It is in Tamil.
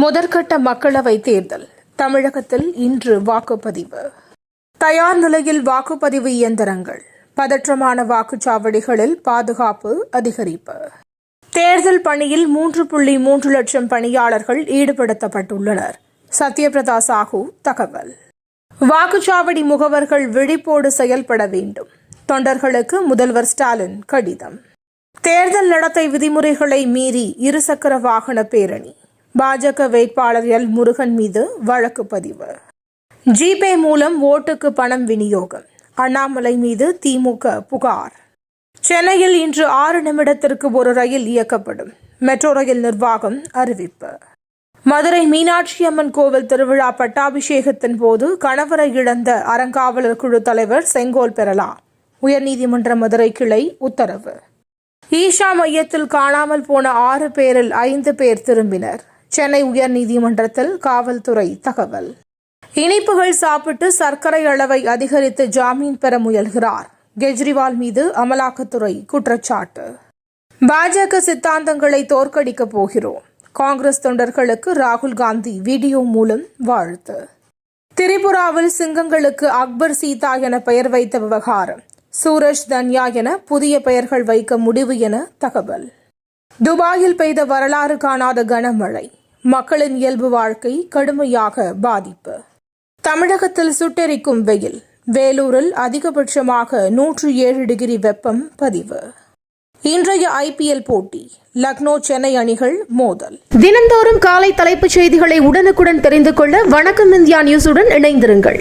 முதற்கட்ட மக்களவை தேர்தல். தமிழகத்தில் இன்று வாக்குப்பதிவு. தயார் நிலையில் வாக்குப்பதிவு இயந்திரங்கள். பதற்றமான வாக்குச்சாவடிகளில் பாதுகாப்பு அதிகரிப்பு. தேர்தல் பணியில் மூன்று புள்ளி மூன்று லட்சம் பணியாளர்கள் ஈடுபடுத்தப்பட்டுள்ளனர். சத்யபிரதா சாஹூ தகவல். வாக்குச்சாவடி முகவர்கள் விழிப்போடு செயல்பட வேண்டும். தொண்டர்களுக்கு முதல்வர் ஸ்டாலின் கடிதம். தேர்தல் நடத்தை விதிமுறைகளை மீறி இருசக்கர வாகன பேரணி. பாஜக வேட்பாளர் எல் முருகன் மீது வழக்கு பதிவு. ஜிபே மூலம் ஓட்டுக்கு பணம் விநியோகம். அண்ணாமலை மீது திமுக புகார். சென்னையில் இன்று ஆறு நிமிடத்திற்கு ஒரு ரயில் இயக்கப்படும். மெட்ரோ ரயில் நிர்வாகம் அறிவிப்பு. மதுரை மீனாட்சி அம்மன் கோவில் திருவிழா பட்டாபிஷேகத்தின் போது கணவரை இழந்த அறங்காவலர் குழு தலைவர் செங்கோல் பெறலா உயர்நீதிமன்ற மதுரை கிளை உத்தரவு. ஈஷா மையத்தில் காணாமல் போன ஆறு பேரில் ஐந்து பேர் திரும்பினர். சென்னை உயர்நீதிமன்றத்தில் காவல்துறை தகவல். இனிப்புகள் சாப்பிட்டு சர்க்கரை அளவை அதிகரித்து ஜாமீன் பெற முயல்கிறார். கெஜ்ரிவால் மீது அமலாக்கத்துறை குற்றச்சாட்டு. பாஜக சித்தாந்தங்களை தோற்கடிக்கப் போகிறோம். காங்கிரஸ் தொண்டர்களுக்கு ராகுல் காந்தி வீடியோ மூலம் வாழ்த்து. திரிபுராவில் சிங்கங்களுக்கு அக்பர் சீதா என பெயர் வைத்த விவகாரம். சூரஜ் தன்யா என புதிய பெயர்கள் வைக்க முடிவு என தகவல். துபாயில் பெய்த வரலாறு காணாத கனமழை. மக்களின் இயல்பு வாழ்க்கை கடுமையாக பாதிப்பு. தமிழகத்தில் சுட்டெரிக்கும் வெயில். வேலூரில் அதிகபட்சமாக நூற்று ஏழு டிகிரி வெப்பம் பதிவு. இன்றைய ஐபிஎல் போட்டி. லக்னோ சென்னை அணிகள் மோதல். தினந்தோறும் காலை தலைப்புச் செய்திகளை உடனுக்குடன் தெரிந்து கொள்ள வணக்கம் இந்தியா நியூஸுடன் இணைந்திருங்கள்.